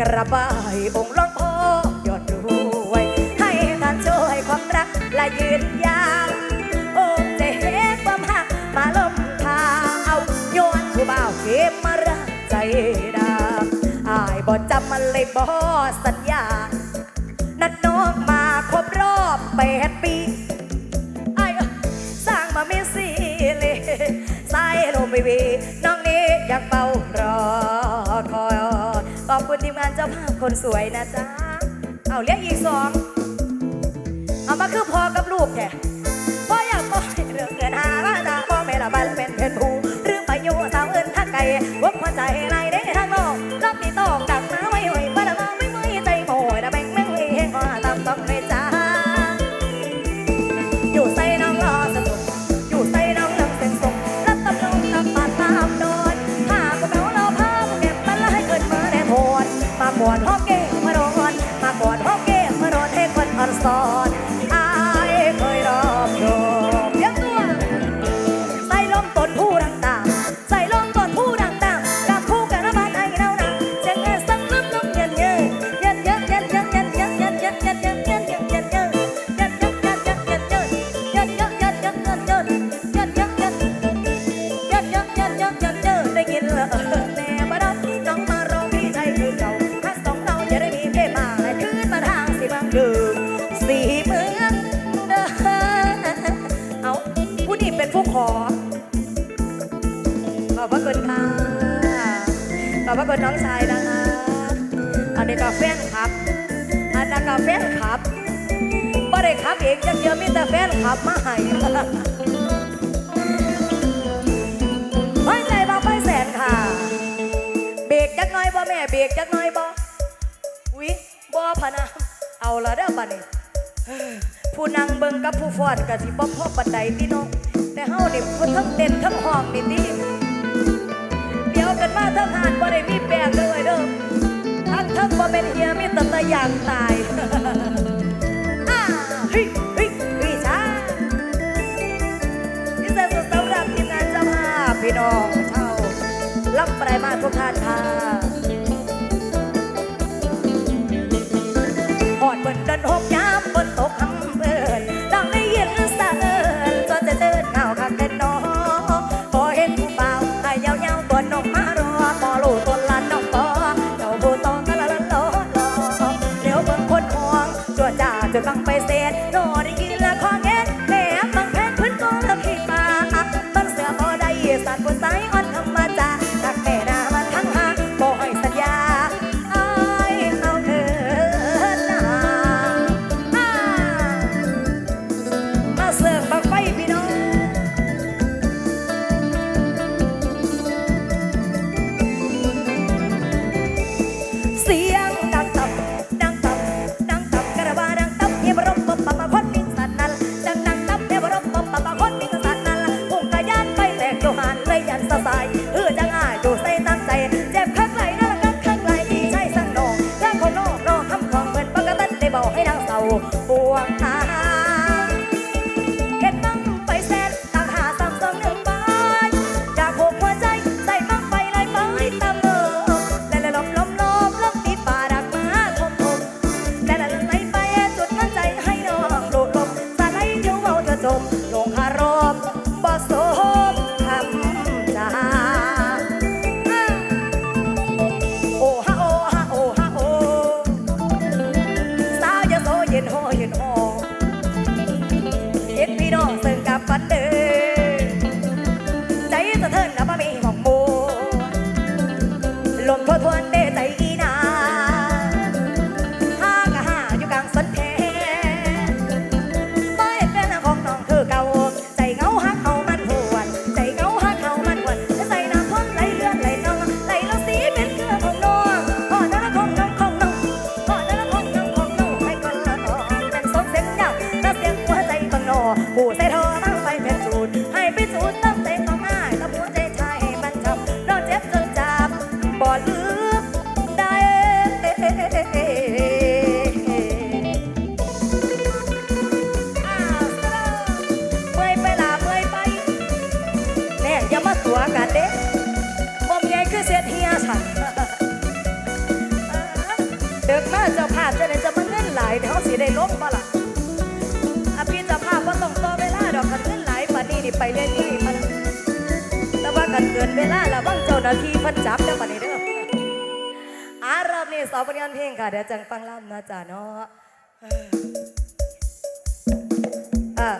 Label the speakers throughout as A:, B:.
A: กระบายองค์ล้นพ่อยอดรวย ให้ท่านช่วยความรักและยืนยาวโอ้ใจเห็นความหักมาลมทาเอาโยนผู้บ่าวเข็บมารัใจดาอายบ่จำมันเลยบ่สัญญา นัดน้องมาครบรอบแปดปีไอ้สร้างมาไม่สีเลยใส่ลมไปวีน้องนี้อยากเบ่า คนทีมงานเจ้าภาพคนสวยนะจ๊ะ เอาเรียกอีกสอง เอามาคือพอกับลูกแกพ่ออยากพ่อเรื่องเงินหาว่าตะพ่อไม่ละบัน ได้ขับเองจังเดียวมีแต่แฟนขับมาให้ห้อใจบังไปแสนค่ะ เบรกจักน้อยบ่แม่เบรกจักน้อยบ่อุ๊ยบ่พะนะเอาละเด้อบัดนี้ผู้นางเบิงกับผู้ฟอดกับสิบ่พ่อปันใดพี่น้องแต่เฮานี่ทั้งเต้นทั้งหอมนี่ติเดี๋ยวกันมาทั้งหานบ่ได้มีแปลงเลยเด้อทั้งทั้งบ่เป็นเฮียมีแต่ตะอย่างตายาก็คาทาหอดเปิดดินหกยามบนตกคำเบิดดังได้ยินสะเอิญจนจะเดินเข่าข้างกันน้องพอเห็นผู้เบาไอ้ยาวยาวบนนกมารอพอลูต้นลานน้องปอเจ้าผู้ตองกะละละล้อเดี๋ยวเบิ่งคนห่วงจั่วจ่าจนบัง ลงบ่ล่ะอะพี่เจ้าภาพว่าต้องต่อเวลาดอกคันเงินหลายปานนี้นี่ไปเรื่อยๆมัน แต่ว่ากันเกินเวลาแล้วบ้างเจ้าหน้าที่เพันจับเด้อปานนี้เด้ออารอบนี้สอบผลงานเพลงค่ะเดี๋ยวจังฟังล่ำนะจ๊ะเนาะอะ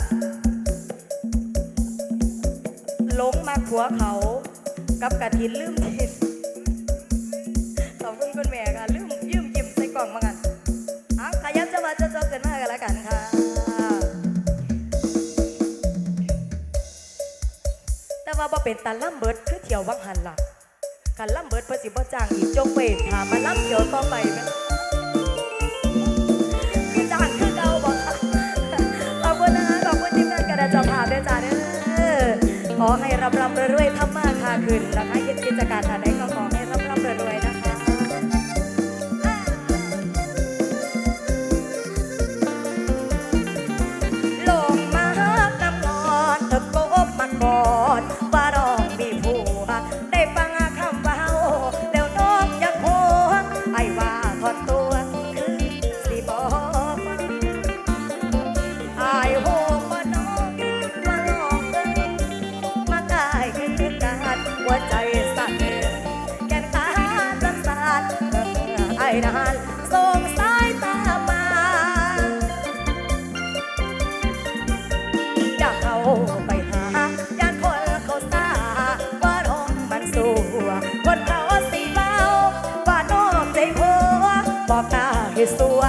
A: หลงมาขัวเขา กับกระถินลืมทินขอบคุณคุณแม่ค่ะ เป็นตาล่ำเบิดคือเที่ยววังหันล่ะคันล่ำเบิดเพื่อสิบ่จ้างอีกจงเวทถามมาล่ำเที่ยวต่อไปไหมคือจ้างคือเก่าบอกค่ะขอบคุณนะคะขอบคุณทีมงานกระดาษจะพาด้วยจ้าเด้อขอให้รับรับรวยๆทำมาค้าขึ้นนะคะเฮ็ดกิจการทางใด หัวใจสั่นแก่นขาสั่นสั่นไอ้นานส่งสายตามาอยากเข้าไปหาอยากคนเขาซาว่าน้องมันสู้คนเขาสิเบาว่าน้องใจหัวบอกตาให้สัว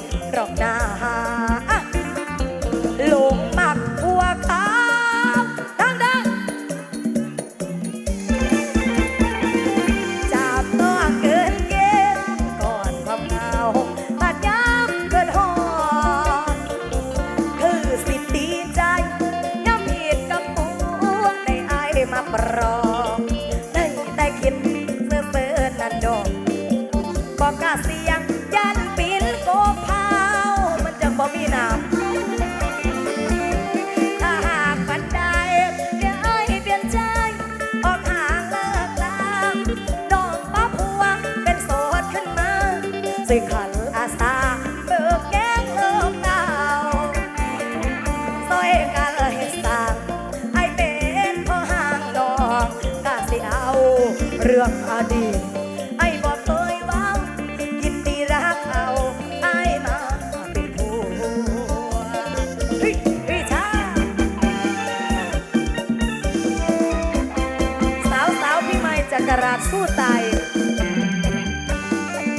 A: กผิดหรอกนะ เรื่องอดีตไอ้บอกเคยเว้ายินดีรักเอาไอ้มาเป็นผัวเฮ้ยเฮ้ยช้าสาวสาวพี่ไม่จักราชสู้ตาย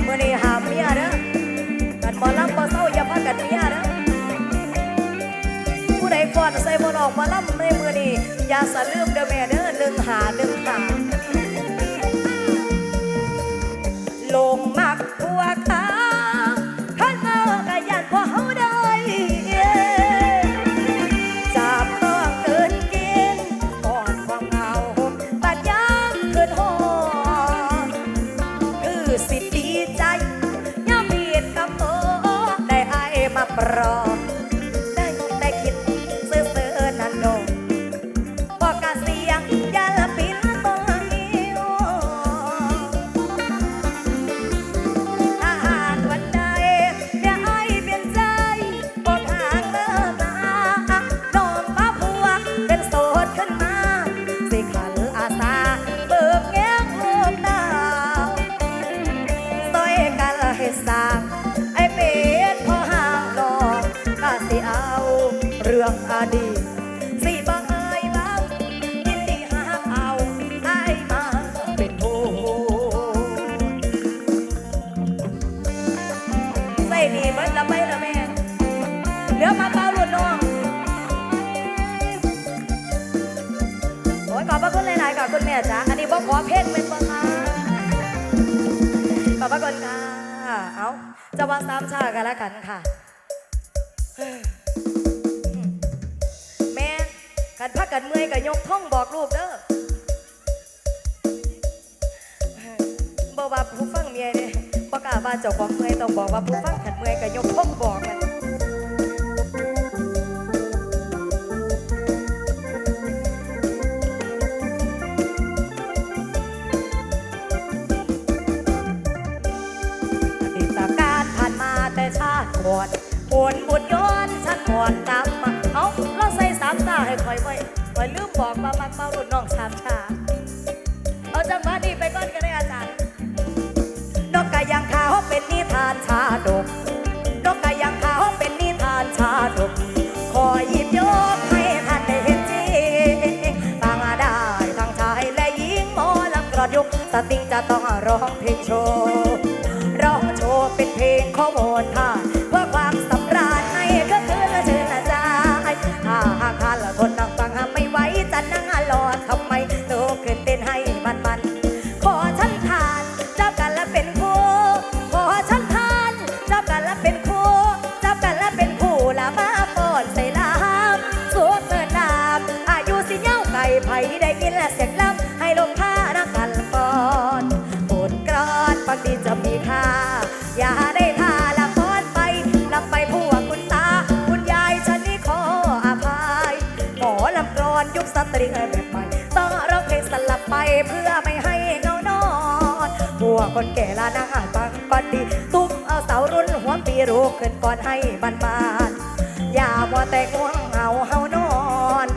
A: เมื่อนี้หามเมียเด้อกันบ่ลำบ่เศร้าอย่าพากันเมียเด้อผู้ใดฟอนใส่บ่ออกมาลำในมือนี้อย่าสะลืมเด้อแม่เด้อหนึ่งหาหนึ่งหา ลงมักผัวขาขันเมาก็ยันพอเฮาได้จับต้องเกินเกณฑ์ก่อนความเหงาบาดย้ำคืนหอนคือสิดีใจย่ำเพียดกับโตได้ไอายมาปลอ ขอบพระคุณหลายๆค่ะคุณแม่จ๋าอันนี้บอกขอเพลงเป็นบ้างคะขอบพระคุณค่ะเอาจะวางสามชากันแล้วกันค่ะ แม่กันพักกันเมื่อยกับยกท่องบอกลูกเด้อบ่ว่าผู้ฟังเมียเนี่ยประกล้าว่าเจ้าของเมื่อยต้องบอกว่าผู้ฟังขันเมื่อยก็ยกพ้องบอกกัน ขอหยิบยกให้ท่านได้เห็นจริงฟังได้ทั้งชายและหญิงหมอลำกรดยุกสติงจะต้องร้องเพลงโชว์ ร้องโชว์เป็นเพลงขอโอนท่า เพื่อไม่ให้เงานอนพวกคนแก่ละนั่งอ่าฟังก่อนดี ตุ้มเอาเสารุ่นหัวปีรูขึ้นก่อนให้บานบานอย่ามัวแต่ง่วงเหงาเฮานอน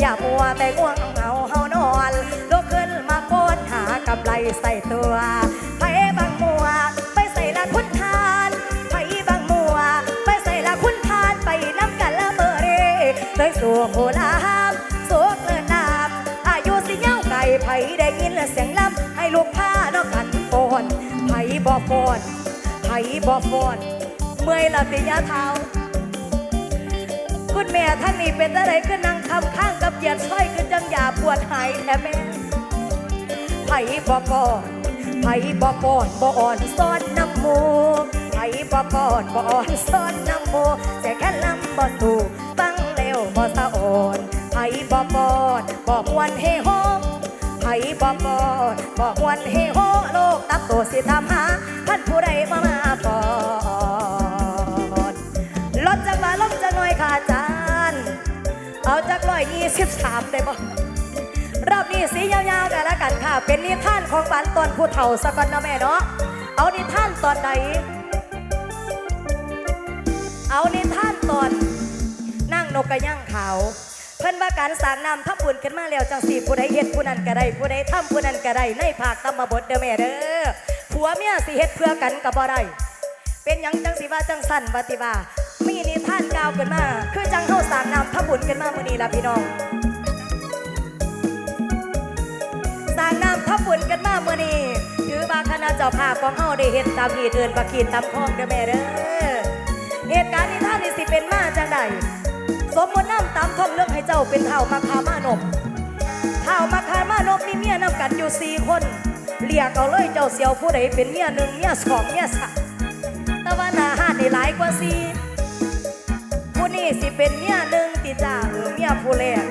A: อย่ามัวแต่ง่วงเหงาเฮานอนลุกขึ้นมาโกนหากำไรใส่ตัว กผ้านอกกันโฟนไผบ่ฟอนไผบ่ฟอนเมื่อยละติยาเท้าคุณแม่ท่านนี้เป็นอะไรก็นั่งคำข้างกับเหยียดสร้อยคือจังหยาปวดหายแท้แม่ไผ่บอก่อนไผ่บอก่อนบออ่อนซ้อนน้ำมูไผ่บอก่อนบออ่อนซ้อนน้ำมูแต่แค่ลำบอสู่ฟังเร็วบอสะอ่อนไผ่บอก่อนบอมวนเฮโฮไผ่บอก่อนบอมวนเฮฮโล กตับโตสิทำหาท่านผู้ใดมามาก่อนลดจังหวะลงจังหน่อยค่ะอาจารย์ เอาจากร้อยยี่สิบสามได้บ่รอบนี้สียาวๆกันล้วกันค่ะ เป็นนิทานของบันตอนผู้เฒ่าสกอนนะแม่เนาะ เอานิทานตอนใดเอานิทานตอนนั่งนกกระย่างขาว พิ่นว่าการสร้างนำทับบุญขึ้นมาแล้วจังสี่ผู้ใดเฮ็ดผู้นั้นก็ได้ผู้ใดทำผู้นั้นก็ได้ในภาคธรรมบทเด้อแม่เด้อผัวเมียสิเฮ็ดเพื่อกันก็บ่ได้เป็นหยังจังสิว่าจังสั่นปฏิว่ามีนิทานกล่าวกันมา คือจังเข้าสร้างนำทับบุญกันมามื้อนี้ล่ะพี่น้องสร้างน้ำทับบุญกันมามื่อนี้ถือว่าคณะเจ้าภาพของเฮาได้เฮ็ดตามที่เดินประกีนตามคลองเด้อแม่เด้อเหตุการณ์นี้ท่านนี่สิเป็นมาจังใดสมมติ ท่องเรื่องให้เจ้าเป็นเท่ามาคามานมเท่ามาคามานมมีเมียนำกันอยู่สี่คนเรียกเอาเลยเจ้าเสียวผู้ใดเป็นเมียหนึ่งเมียสองเมียสามแต่ว่าหนาหาดนี่หลายกว่าสี่ผู้นี้สิเป็นเมียหนึ่งติจ้าเออเมียผู้แรก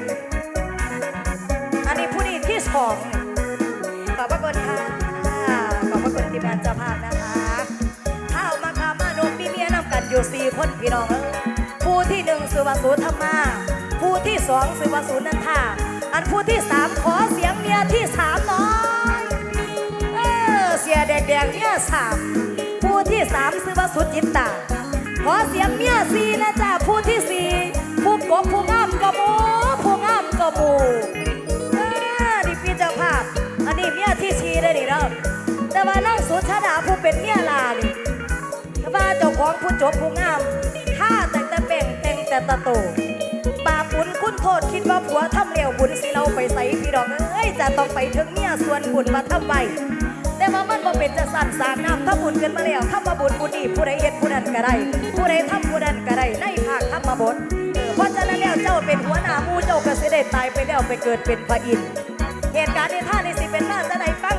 A: อันนี้ผู้นี้ที่สองขอบพระคุณค่ะขอบพระคุณทีมานเจ้าภาพนะคะข้าวมาคามาโนมมีเมียนำกันอยู่สี่คนพี่น้องเอ้ยผู้ที่หนึ่งสุวัสูธรรมา ผู้ที่สองสุวสูนันทาอันผู้ที่สามขอเสียงเมียที่สามน่อยเออเสียแดงๆเมียสามผู้ที่สามสุวสุจิตตาขอเสียงเมียสี่นะจ๊ะผู้ที่สี่ผู้กบผู้งามกบหมูผู้งามกบหมูอ่าดิพี่เจ้าภาพอันนี้เมียที่ชีเลยนี่เนาะแต่ว่าน้องสุชาดาผู้เป็นเมียลานี่แต่ว่าเจ้าของผู้จบผู้งามท่าแต่งแต่เป่งแต่งแต่ตะโต ทษคิดว่าผัวทำเลี้ยวบุญสิเราไปใส่พี่ดอกเอ้ยจะต้องไปถึงเมียส่วนบุญมาทำไมแต่ว่ามันบ่เป็นจะสั่นสางน้ำถ้าบุญเกินมาแล้วถ้ามาบุญบุญนี่ผู้ใดเฮ็ดผู้นั้นก็ได้ผู้ใดทำผู้นั้นก็ได้ในภาคธรรมบทเออเพราะฉะนั้นแล้วเจ้าเป็นหัวหน้ามูเจ้าก็สิได้ตายไปแล้วไปเกิดเป็นพระอินทร์เหตุการณ์ในท่าในสิเป็นหน้าจะได้ฟัง